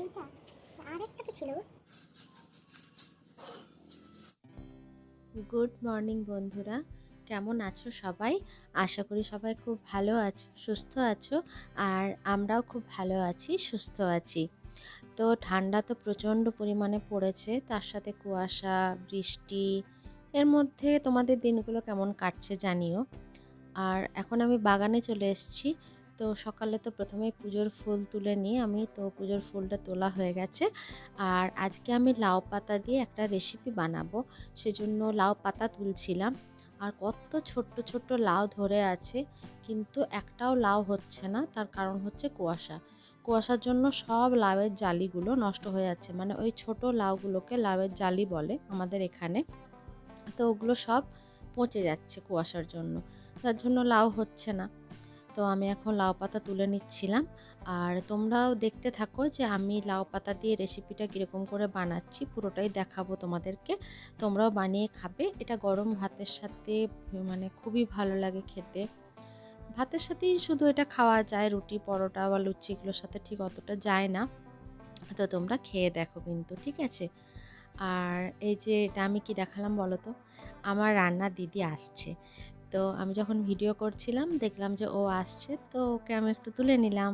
এইটা তো ছিল। গুড মর্নিং বন্ধুরা। কেমন আছো সবাই? আশা করি সবাই খুব ভালো আছো সুস্থ আছো আর আমরাও খুব ভালো আছি সুস্থ আছি। তো ঠান্ডা তো প্রচণ্ড পরিমাণে পড়েছে তার সাথে কুয়াশা বৃষ্টি এর মধ্যে তোমাদের দিনগুলো কেমন কাটছে জানিও। আর এখন আমি বাগানে চলে এসেছি তো সকালে তো প্রথমে পুজোর ফুল তুলে নিয়ে আমি তো পুজোর ফুলটা তোলা হয়ে গেছে। আর আজকে আমি লাউ পাতা দিয়ে একটা রেসিপি বানাবো। সেজন্য লাউ পাতা তুলছিলাম। আর কত ছোট্ট ছোট্ট লাউ ধরে আছে, কিন্তু একটাও লাউ হচ্ছে না। তার কারণ হচ্ছে কুয়াশা। কুয়াশার জন্য সব লাউয়ের জালিগুলো নষ্ট হয়ে যাচ্ছে। মানে ওই ছোট লাউগুলোকে লাউয়ের জালি বলে আমাদের এখানে। তো ওগুলো সব পচে যাচ্ছে কুয়াশার জন্য। তার জন্য লাউ হচ্ছে না। তো আমি এখন লাউ পাতা তুলে নিচ্ছিলাম। আর তোমরাও দেখতে থাকো যে আমি লাউ পাতা দিয়ে রেসিপিটা কীরকম করে বানাচ্ছি, পুরোটাই দেখাবো তোমাদেরকে। তোমরাও বানিয়ে খাবে। এটা গরম ভাতের সাথে মানে খুবই ভালো লাগে খেতে। ভাতের সাথেই শুধু এটা খাওয়া যায়, রুটি, পরোটা বা লুচি এগুলোর সাথে ঠিক অতটা যায় না। তো তোমরা খেয়ে দেখো কিন্তু, ঠিক আছে? আর এই যে এটা আমি কি দেখালাম বলো তো? আমার রান্নার দিদি আসছে। তো আমি যখন ভিডিও করছিলাম, দেখলাম যে ও আসছে, তো ওকে আমি একটু তুলে নিলাম।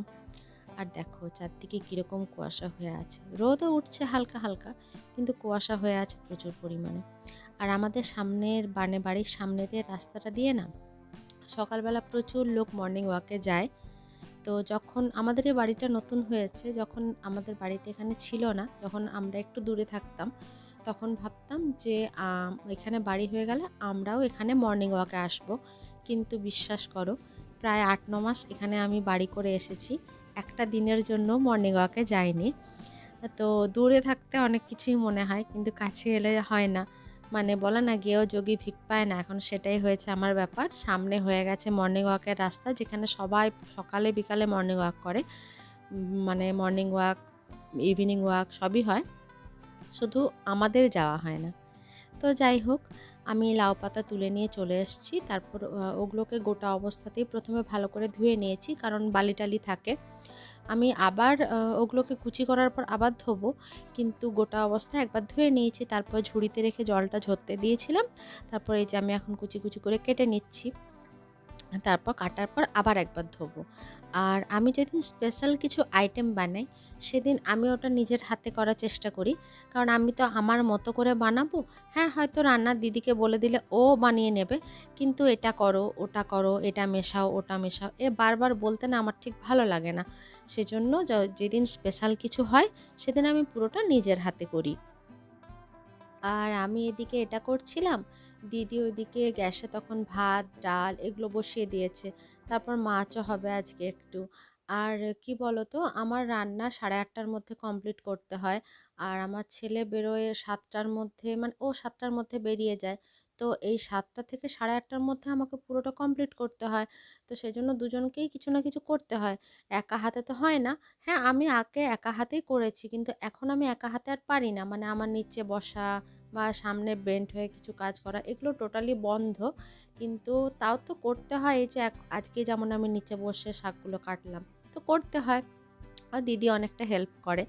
আর দেখো চারদিকে কীরকম কুয়াশা হয়ে আছে। রোদও উঠছে হালকা হালকা, কিন্তু কুয়াশা হয়ে আছে প্রচুর পরিমাণে। আর আমাদের সামনের বানে, বাড়ির সামনের রাস্তাটা দিয়ে না, সকালবেলা প্রচুর লোক মর্নিং ওয়াকে যায়। তো যখন আমাদের এই বাড়িটা নতুন হয়েছে, যখন আমাদের বাড়িটা এখানে ছিল না, যখন আমরা একটু দূরে থাকতাম তখন ভাবতাম যে এখানে বাড়ি হয়ে গেলে আমরাও এখানে মর্নিং ওয়াকে আসব। কিন্তু বিশ্বাস করো, প্রায় আট, ন মাস এখানে আমি বাড়ি করে এসেছি। একটা দিনের জন্য মর্নিং ওয়াকে যাইনি। তো দূরে থাকতে অনেক কিছুই মনে হয়, কিন্তু কাছে এলে হয় না। মানে বলে না গিয়েও যোগী ভিক পায় না। এখন সেটাই হয়েছে আমার ব্যাপার। সামনে হয়ে গেছে মর্নিং ওয়াকের রাস্তা, যেখানে সবাই সকালে, বিকালে মর্নিং ওয়াক করে। মানে মর্নিং ওয়াক ইভিনিং ওয়াক সবই হয়। শুধু আমাদের যাওয়া হয় না। তো যাই হোক, আমি লাউ পাতা তুলে নিয়ে চলে এসেছি তারপর ওগুলোকে গোটা অবস্থাতেই প্রথমে ভালো করে ধুয়ে নিয়েছি, কারণ বালি টালি থাকে। আমি আবার ওগুলোকে কুচি করার পর আবার ধোবো, কিন্তু গোটা অবস্থায় একবার ধুয়ে নিয়েছি। তারপর ঝুড়িতে রেখে জলটা ঝরতে দিয়েছিলাম। তারপর এই যে আমি এখন কুচি কুচি করে কেটে নিচ্ছি। তারপর কাটার পর আবার একবার ধোবো। আর আমি যেদিন স্পেশাল কিছু আইটেম বানাই, সেদিন আমি ওটা নিজের হাতে করার চেষ্টা করি। কারণ আমি তো আমার মতো করে বানাবো। হ্যাঁ হয়তো রান্নার দিদিকে বলে দিলে ও বানিয়ে নেবে। কিন্তু এটা করো, ওটা করো, এটা মেশাও, ওটা মেশাও, এ বারবার বলতে না আমার ঠিক ভালো লাগে না। সেজন্য যেদিন স্পেশাল কিছু হয়, সেদিন আমি পুরোটা নিজের হাতে করি। আর আমি এদিকে এটা করছিলাম। দিদি ওইদিকে গ্যাসে তখন ভাত, ডাল এগুলো বসিয়ে দিয়েছে। তারপর মাছও হবে আজকে একটু। আর কি বলতো, আমার রান্না সাড়ে আটটার মধ্যে কমপ্লিট করতে হয়। আর আমার ছেলে বেরোয় সাতটার মধ্যে মানে ও সাতটার মধ্যে বেরিয়ে যায়। তো এই সাতটা থেকে সাড়ে আটটার মধ্যে আমাকে পুরোটা কমপ্লিট করতে হয়। তো সেই জন্য দুজনকেই কিছু না কিছু করতে হয়। একা হাতে তো হয় না। হ্যাঁ আমি আগে একা হাতেই করেছি, কিন্তু এখন আমি একা হাতে আর পারি না। মানে আমার নিচে বসা বা সামনে বেন্ট হয়ে কিছু কাজ করা, এগুলো টোটালি বন্ধ। কিন্তু তাও তো করতে হয় এই যে আজকে যেমন আমি নিচে বসে শাকগুলো কাটলাম। তো করতে হয়। আর দিদি অনেকটা হেল্প করে।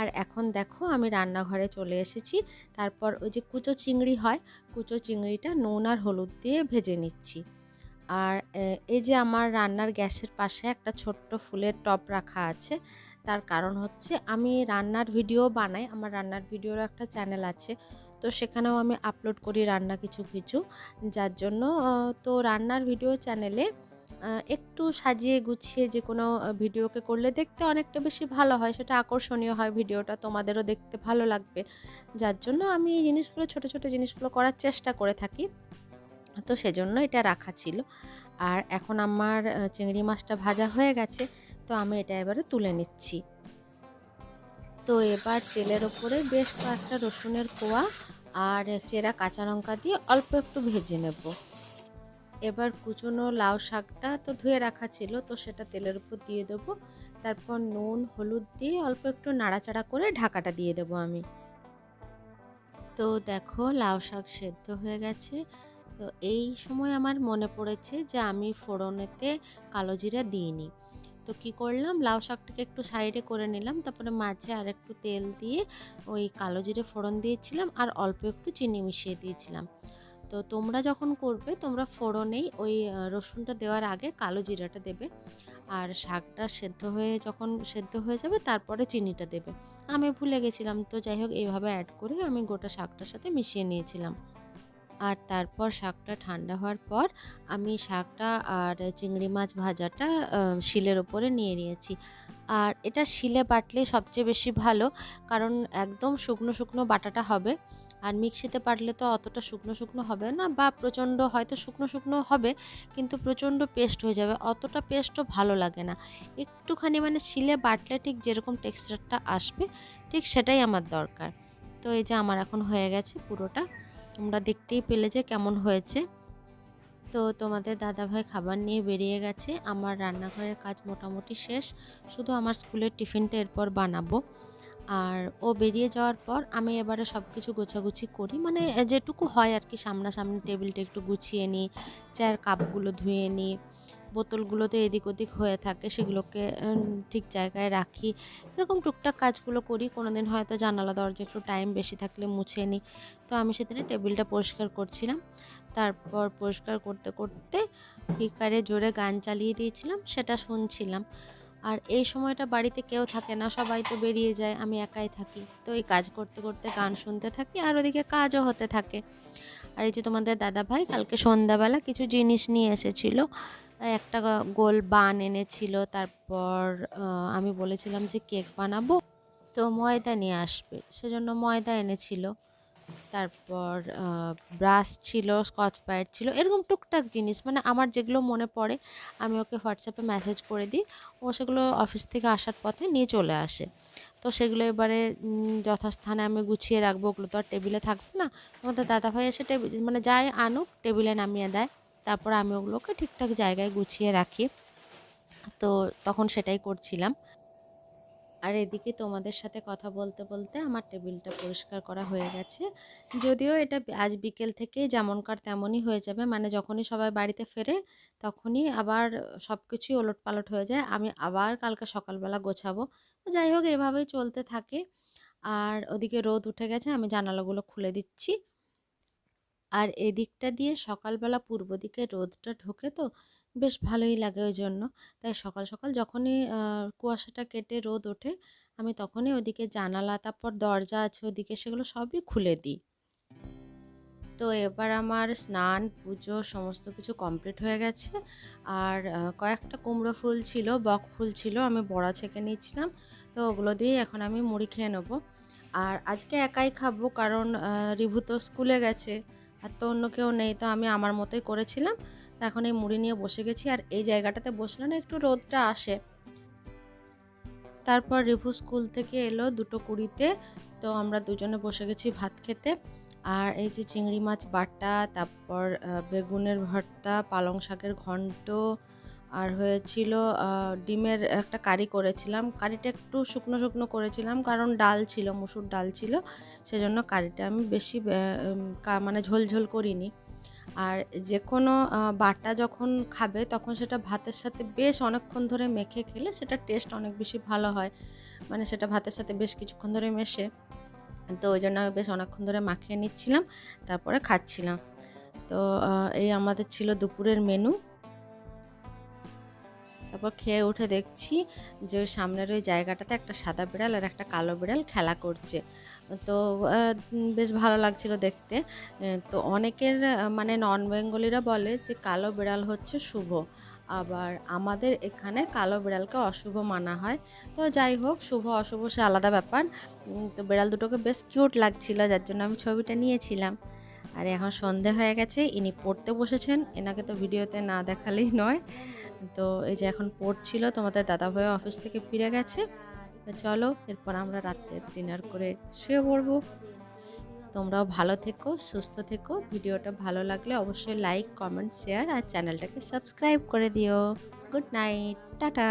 আর এখন দেখো আমি রান্নাঘরে চলে এসেছি। তারপর ওই যে কুচো চিংড়ি হয়, কুচো চিংড়িটা নুন আর হলুদ দিয়ে ভেজে নিচ্ছি। আর এই যে আমার রান্নার গ্যাসের পাশে একটা ছোট্ট ফুলের টব রাখা আছে, তার কারণ হচ্ছে আমি রান্নার ভিডিও বানাই, আমার রান্নার ভিডিওর একটা চ্যানেল আছে, তো সেখানেও আমি আপলোড করি রান্না কিছু কিছু। যার জন্য তো রান্নার ভিডিও চ্যানেলে একটু সাজিয়ে গুছিয়ে যে কোনো ভিডিওকে করলে দেখতে অনেকটা বেশি ভালো হয়। সেটা আকর্ষণীয় হয় ভিডিওটা, তোমাদেরও দেখতে ভালো লাগবে। যার জন্য আমি এই জিনিসগুলো, ছোট ছোট জিনিসগুলো করার চেষ্টা করে থাকি। তো সেজন্য এটা রাখা ছিল। আর এখন আমার চিংড়ি মাছটা ভাজা হয়ে গেছে। তো আমি এটা এবারে তুলে নিচ্ছি। তো এবার তেলের ওপরে বেশ কয়েকটা রসুনের কোয়া আর চেরা কাঁচা লঙ্কা দিয়ে অল্প একটু ভেজে নেব। এবার কুচনো লাউ শাকটা তো ধুয়ে রাখা ছিল, তো সেটা তেলের উপর দিয়ে দেবো। তারপর নুন, হলুদ দিয়ে অল্প একটু নাড়াচাড়া করে ঢাকাটা দিয়ে দেবো আমি। তো দেখো লাউ শাক সেদ্ধ হয়ে গেছে। তো এই সময় আমার মনে পড়েছে যে আমি ফোড়নেতে কালো জিরা দিইনি। তো কি করলাম, লাউ শাকটাকে একটু সাইডে করে নিলাম, তারপরে মাঝে আর একটু তেল দিয়ে ওই কালো জিরে ফোড়ন দিয়েছিলাম আর অল্প একটু চিনি মিশিয়ে দিয়েছিলাম। তো তোমরা যখন করবে, তোমরা ফোড়নেই ওই রসুনটা দেওয়ার আগে কালো জিরাটা দেবে। আর শাকটা সেদ্ধ হয়ে যখন সেদ্ধ হয়ে যাবে, তারপরে চিনিটা দেবে। আমি ভুলে গেছিলাম, তো যাই হোক, এইভাবে অ্যাড করে আমি গোটা শাকটার সাথে মিশিয়ে নিয়েছিলাম। আর তারপর শাকটা ঠান্ডা হওয়ার পর, আমি শাকটা আর চিংড়ি মাছ ভাজাটা শিলের ওপরে নিয়ে নিয়েছি। আর এটা শিলে বাটলে সবচেয়ে বেশি ভালো, কারণ একদম শুকনো শুকনো বাটাটা হবে। আর মিক্সিতে পারলে তো অতটা শুকনো শুকনো হবে না বা প্রচণ্ড হয়তো শুকনো শুকনো হবে, কিন্তু প্রচণ্ড পেস্ট হয়ে যাবে। অতটা পেস্টও ভালো লাগে না। একটুখানি মানে শিলে বাটলে ঠিক যেরকম টেক্সচারটা আসবে, ঠিক সেটাই আমার দরকার। তো এই যে আমার এখন হয়ে গেছে পুরোটা। তোমরা দেখতেই পেলে যে কেমন হয়েছে। তো তোমাদের দাদাভাই খাবার নিয়ে বেরিয়ে গেছে। আমার রান্নাঘরের কাজ মোটামুটি শেষ। শুধু আমার স্কুলের টিফিনটা এরপর বানাবো। আর ও বেরিয়ে যাওয়ার পর আমি এবারে সব কিছু গোছাগুছি করি। মানে যেটুকু হয় আর কি সামনাসামনি টেবিলটা একটু গুছিয়ে নিই, চায়ের কাপগুলো ধুয়ে নিই, বোতলগুলো তো এদিক ওদিক হয়ে থাকে, সেগুলোকে ঠিক জায়গায় রাখি। এরকম টুকটাক কাজগুলো করি, কোনোদিন হয়তো জানালা দরজা একটু টাইম বেশি থাকলে মুছে নিই। তো আমি সেদিনে টেবিলটা পরিষ্কার করছিলাম। তারপর পরিষ্কার করতে করতে স্পিকারে জোরে গান চালিয়ে দিয়েছিলাম, সেটা শুনছিলাম। আর এই সময়টা বাড়িতে কেউ থাকে না, সবাই তো বেরিয়ে যায়, আমি একাই থাকি। তো এই কাজ করতে করতে গান শুনতে থাকি আর ওদিকে কাজও হতে থাকে। আর এই যে তোমাদের দাদা ভাই কালকে সন্ধ্যাবেলা কিছু জিনিস নিয়ে এসেছিল, একটা গোল বান এনেছিল, তারপর আমি বলেছিলাম যে কেক বানাবো, তো ময়দা নিয়ে আসবে, সেজন্য ময়দা এনেছিল। তারপর ব্রাশ ছিল স্কচ ব্রাইট ছিল, এরকম টুকটাক জিনিস। মানে আমার যেগুলো মনে পড়ে, আমি ওকে হোয়াটসঅ্যাপে মেসেজ করে দিই। ও সেগুলো অফিস থেকে আসার পথে নিয়ে চলে আসে। তো সেগুলো এবারে যথাস্থানে আমি গুছিয়ে রাখব, ওগুলো তো আর টেবিলে থাকবে না। তোমাদের দাদাভাই এসে টেবিল মানে যাই আনুক টেবিলে নামিয়ে দেয়। তারপর আমি ওগুলোকে ঠিকঠাক জায়গায় গুছিয়ে রাখি। তো তখন সেটাই করছিলাম। আর এদিকে তোমাদের সাথে কথা বলতে বলতে আমার টেবিলটা পরিষ্কার করা হয়ে গেছে। যদিও এটা আজ বিকেল থেকে যেমনকার তেমনই হয়ে যাবে। মানে যখনই সবাই বাড়িতে ফেরে তখনই আবার সব কিছুই ওলট পালট হয়ে যায়। আমি আবার কালকে সকালবেলা গোছাবো। যাই হোক, এভাবেই চলতে থাকে। আর ওদিকে রোদ উঠে গেছে, আমি জানালাগুলো খুলে দিচ্ছি। আর এদিকটা দিয়ে সকালবেলা পূর্ব দিকে রোদটা ঢোকে তো বেশ ভালোই লাগে ওই জন্য তাই সকাল সকাল যখনই কুয়াশাটা কেটে রোদ ওঠে, আমি তখনই ওদিকে জানালা, তারপর দরজা আছে ওদিকে সেগুলো সবই খুলে দিই। তো এবার আমার স্নান, পুজো সমস্ত কিছু কমপ্লিট হয়ে গেছে। আর কয়েকটা কুমড়ো ফুল ছিল, বক ফুল ছিল, আমি বড়া ছেঁকে নিয়েছিলাম। তো ওগুলো দিয়ে এখন আমি মুড়ি খেয়ে নেব। আর আজকে একাই খাব কারণ রিভু তো স্কুলে গেছে, আর তো অন্য কেউ নেই, তো আমি আমার মতোই করেছিলাম। এখন এই মুড়ি নিয়ে বসে গেছি আর এই জায়গাটাতে বসলে না একটু রোদটা আসে। তারপর রিভু স্কুল থেকে এলো দুটো কুড়িতে, তো আমরা দুজনে বসে গেছি ভাত খেতে। আর এই যে চিংড়ি মাছ বাটা, তারপর বেগুনের ভর্তা, পালং শাকের ঘন্ট, আর হয়েছিল ডিমের একটা কারি করেছিলাম। কারিটা একটু শুকনো শুকনো করেছিলাম কারণ ডাল ছিল, মুসুর ডাল ছিল। সেজন্য কারিটা আমি বেশি মানে ঝোল ঝোল করিনি। আর যে কোনো বাটা যখন খাবে তখন সেটা ভাতের সাথে বেশ অনেকক্ষণ ধরে মেখে খেলে সেটা টেস্ট অনেক বেশি ভালো হয়। মানে সেটা ভাতের সাথে বেশ কিছুক্ষণ ধরে মেশে। তো ওই জন্য আমি বেশ অনেকক্ষণ ধরে মাখিয়ে নিচ্ছিলাম, তারপরে খাচ্ছিলাম। তো এই আমাদের ছিল দুপুরের মেনু তারপর খেয়ে উঠে দেখছি যে সামনের ওই জায়গাটাতে একটা সাদা বিড়াল আর একটা কালো বিড়াল খেলা করছে। তো বেশ ভালো লাগছিল দেখতে। তো অনেকের মানে নন বেঙ্গলিরা বলে যে কালো বিড়াল হচ্ছে শুভ। আবার আমাদের এখানে কালো বিড়ালকে অশুভ মানা হয়। তো যাই হোক, শুভ অশুভ সে আলাদা ব্যাপার। তো বিড়াল দুটোকে বেশ কিউট লাগছিল, যার জন্য আমি ছবিটা নিয়েছিলাম। আর এখন সন্ধে হয়ে গেছে, ইনি পড়তে বসেছেন। এনাকে তো ভিডিওতে না দেখালেই নয়। তো এই যে এখন পড়ছিল তোমাদের দাদাভাই অফিস থেকে ফিরে গেছে। তো চলো, এরপর আমরা রাত্রে ডিনার করে শুয়ে পড়ব। তোমরাও ভালো থেকো, সুস্থ থেকো। ভিডিওটা ভালো লাগলে অবশ্যই লাইক কমেন্ট শেয়ার আর চ্যানেলটাকে সাবস্ক্রাইব করে দিও। Good night tata.